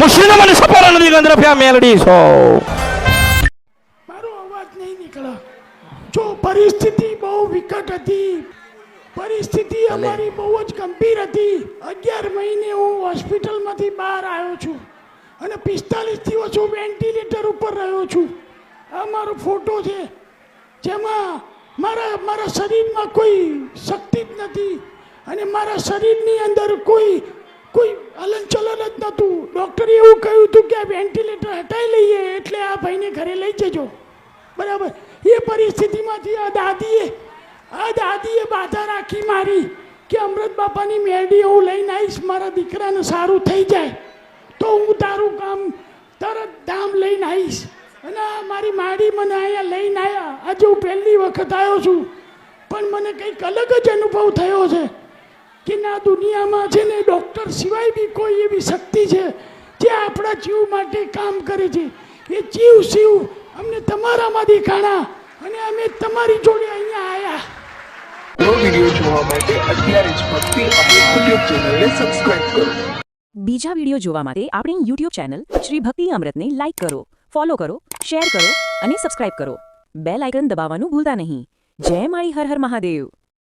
મુશ્લિમ મને સપોરા નદી ગંદ્રફ્યા મેલડી છો. મારો અવાજ નહીં નીકળે. જો પરિસ્થિતિ બહુ વિકટ હતી પરિસ્થિતિ અમારી બહુ જ ગંભીર હતી. અગિયાર મહિને હું હોસ્પિટલમાંથી બહાર આવ્યો છું અને પિસ્તાલીસ દિવસ હું વેન્ટિલેટર ઉપર રહ્યો છું. આ મારો ફોટો છે જેમાં મારા મારા શરીરમાં કોઈ શક્તિ જ નથી અને મારા શરીરની અંદર કોઈ કોઈ હલનચલન જ નહોતું ડૉક્ટરે એવું કહ્યું હતું કે આ વેન્ટિલેટર હટાવી લઈએ એટલે આ ભાઈને ઘરે લઈ જજો. બરાબર. એ પરિસ્થિતિમાંથી આ દાદીએ આ દાદીએ બાધા રાખી મારી કે અમૃત બાપાની મેરડી હું લઈને આવીશ, મારા દીકરાને સારું થઈ જાય. તો હું તારું કામ તરત ધામ લઈને આવીશ. અને મારી માડી મને અહીંયા લઈને આવ્યા આજે હું પહેલી વખત આવ્યો છું. પણ મને કંઈક અલગ જ અનુભવ થયો છે કે ના દુનિયામાં છે ને ડૉક્ટર સિવાય બી કોઈ એવી શક્તિ છે જે આપણા જીવ માટે કામ કરે છે. એ જીવ શિવ અમને તમારામાં દેખાણા અને અમે તમારી જોડે અહીંયા આવ્યા વીડિયો જોવા માટે અત્યારે જ ભક્તિ યુટ્યુબ ચેનલને સબસ્ક્રાઇબ કરો. બીજા વીડિયો જોવા માટે આપણી યુટ્યુબ ચેનલ શ્રી ભક્તિ અમૃતને લાઇક કરો ફોલો કરો શેર કરો અને સબસ્ક્રાઇબ કરો. બેલ આઇકન દબાવવાનું ભૂલતા નહીં. જય માળી હર હર મહાદેવ.